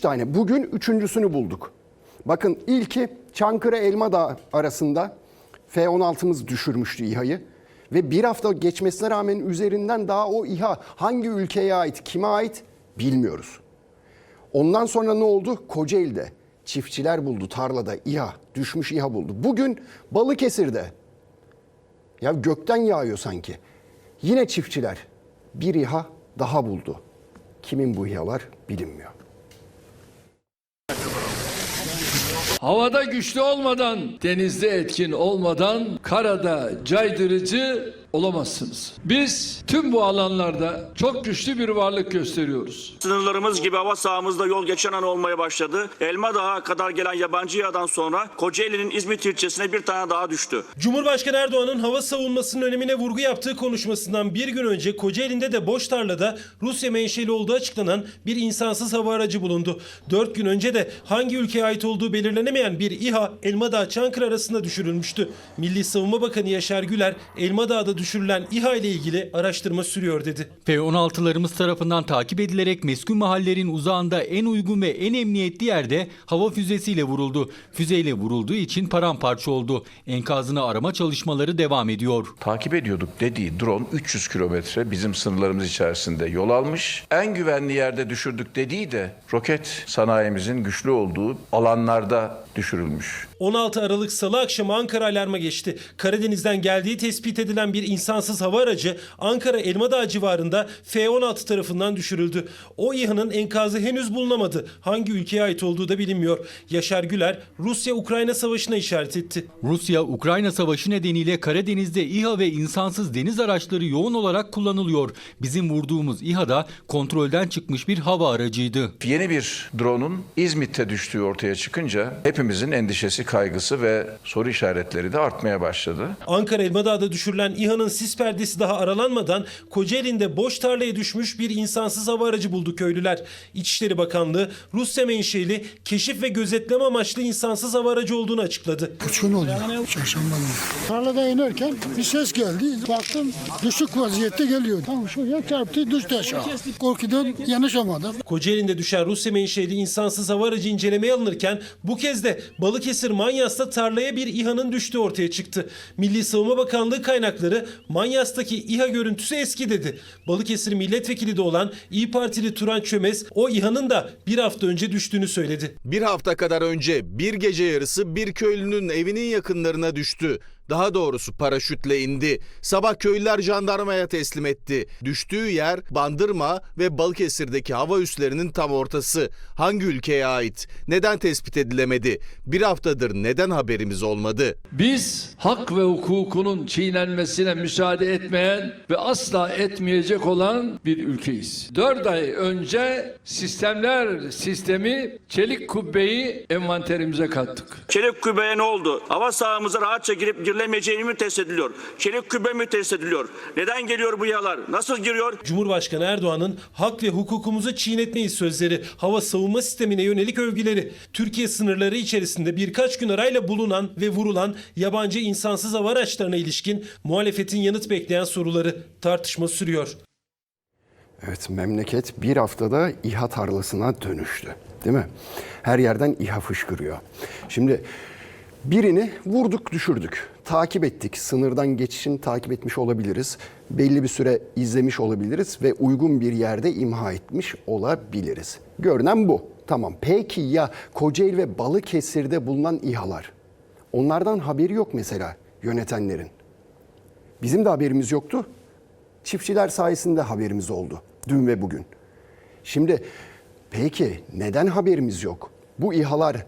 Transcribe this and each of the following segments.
tane. Bugün üçüncüsünü bulduk. Bakın ilki Çankırı Elmadağ arasında F-16'mız düşürmüştü İHA'yı. Ve bir hafta geçmesine rağmen üzerinden daha o İHA hangi ülkeye ait, kime ait bilmiyoruz. Ondan sonra ne oldu? Kocaeli'de çiftçiler buldu tarlada İHA, düşmüş İHA buldu. Bugün Balıkesir'de ya gökten yağıyor sanki. Yine çiftçiler bir İHA daha buldu. Kimin bu İHA'lar bilinmiyor. Havada güçlü olmadan, denizde etkin olmadan karada caydırıcı olamazsınız. Biz tüm bu alanlarda çok güçlü bir varlık gösteriyoruz. Sınırlarımız gibi hava sahamızda yol geçen an olmaya başladı. Elma Dağı kadar gelen yabancı yağdan sonra Kocaeli'nin İzmit ilçesine bir tane daha düştü. Cumhurbaşkanı Erdoğan'ın hava savunmasının önemine vurgu yaptığı konuşmasından bir gün önce Kocaeli'nde de boş tarlada Rusya menşeli olduğu açıklanan bir insansız hava aracı bulundu. Dört gün önce de hangi ülkeye ait olduğu belirlenemeyen bir İHA Elmadağ Çankırı arasında düşürülmüştü. Milli Savunma Bakanı Yaşar Güler Elmadağ'da düşürülen İHA ile ilgili araştırma sürüyor dedi. F-16'larımız tarafından takip edilerek meskun mahallerin uzağında en uygun ve en emniyetli yerde hava füzesiyle vuruldu. Füzeyle vurulduğu için paramparça oldu. Enkazını arama çalışmaları devam ediyor. takip ediyorduk dediği drone 300 kilometre bizim sınırlarımız içerisinde yol almış. En güvenli yerde düşürdük dediği de roket sanayimizin güçlü olduğu alanlarda düşürülmüş. 16 Aralık Salı akşamı Ankara alarma geçti. Karadeniz'den geldiği tespit edilen bir insansız hava aracı Ankara Elmadağ civarında F-16 tarafından düşürüldü. O İHA'nın enkazı henüz bulunamadı. Hangi ülkeye ait olduğu da bilinmiyor. Yaşar Güler Rusya-Ukrayna savaşına işaret etti. Rusya-Ukrayna savaşı nedeniyle Karadeniz'de İHA ve insansız deniz araçları yoğun olarak kullanılıyor. Bizim vurduğumuz İHA da kontrolden çıkmış bir hava aracıydı. Yeni bir drone'un İzmit'te düştüğü ortaya çıkınca hepimizin endişesi, kaygısı ve soru işaretleri de artmaya başladı. Ankara Elmadağ'da düşürülen İHA'nın sis perdesi daha aralanmadan Kocaeli'nde boş tarlaya düşmüş bir insansız hava aracı buldu köylüler. İçişleri Bakanlığı Rusya menşeli keşif ve gözetleme amaçlı insansız hava aracı olduğunu açıkladı. Uçkun oluyor çarşamba günü. Tarlada inerken bir ses geldi. Baktım düşük vaziyette geliyor. Tam şuraya çarptı düştü aşağı. Korkudan yanaşamadım. Kocaeli'nde düşen Rusya menşeli insansız hava aracı incelemeye alınırken bu kez de Balıkesir Manyas'ta tarlaya bir İHA'nın düştüğü ortaya çıktı. Milli Savunma Bakanlığı kaynakları Manyas'taki İHA görüntüsü eski dedi. Balıkesir milletvekili de olan İyi Partili Turan Çömez o İHA'nın da bir hafta önce düştüğünü söyledi. Bir hafta kadar önce bir gece yarısı bir köylünün evinin yakınlarına düştü. Daha doğrusu paraşütle indi. Sabah köylüler jandarmaya teslim etti. Düştüğü yer Bandırma ve Balıkesir'deki hava üslerinin tam ortası. Hangi ülkeye ait? Neden tespit edilemedi? Bir haftadır neden haberimiz olmadı? Biz hak ve hukukunun çiğnenmesine müsaade etmeyen ve asla etmeyecek olan bir ülkeyiz. Dört ay önce sistemler sistemi çelik kubbeyi envanterimize kattık. Çelik kübeye ne oldu? Hava sahamıza rahatça girip girilemeyeceğini mi test ediliyor? Çelik kübe mi test ediliyor? Neden geliyor bu yalar? Nasıl giriyor? Cumhurbaşkanı Erdoğan'ın hak ve hukukumuzu çiğnetmeyiz sözleri, hava savunma sistemine yönelik övgüleri, Türkiye sınırları içerisinde birkaç gün arayla bulunan ve vurulan yabancı insansız hava araçlarına ilişkin muhalefetin yanıt bekleyen soruları tartışma sürüyor. Evet memleket bir haftada İHA tarlasına dönüştü. Değil mi? Her yerden İHA fışkırıyor. Şimdi birini vurduk düşürdük. Takip ettik. Sınırdan geçişini takip etmiş olabiliriz. Belli bir süre izlemiş olabiliriz ve uygun bir yerde imha etmiş olabiliriz. Görünen bu. Tamam. Peki ya Kocaeli ve Balıkesir'de bulunan İHA'lar? Onlardan haberi yok mesela yönetenlerin. Bizim de haberimiz yoktu. Çiftçiler sayesinde haberimiz oldu dün ve bugün. Şimdi peki neden haberimiz yok? Bu İHA'lar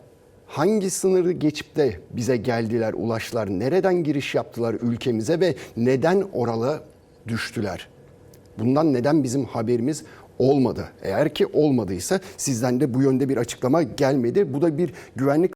hangi sınırı geçip de bize geldiler, ulaştılar? Nereden giriş yaptılar ülkemize ve neden orala düştüler? Bundan neden bizim haberimiz olmadı? Eğer ki olmadıysa sizden de bu yönde bir açıklama gelmedi. Bu da bir güvenlik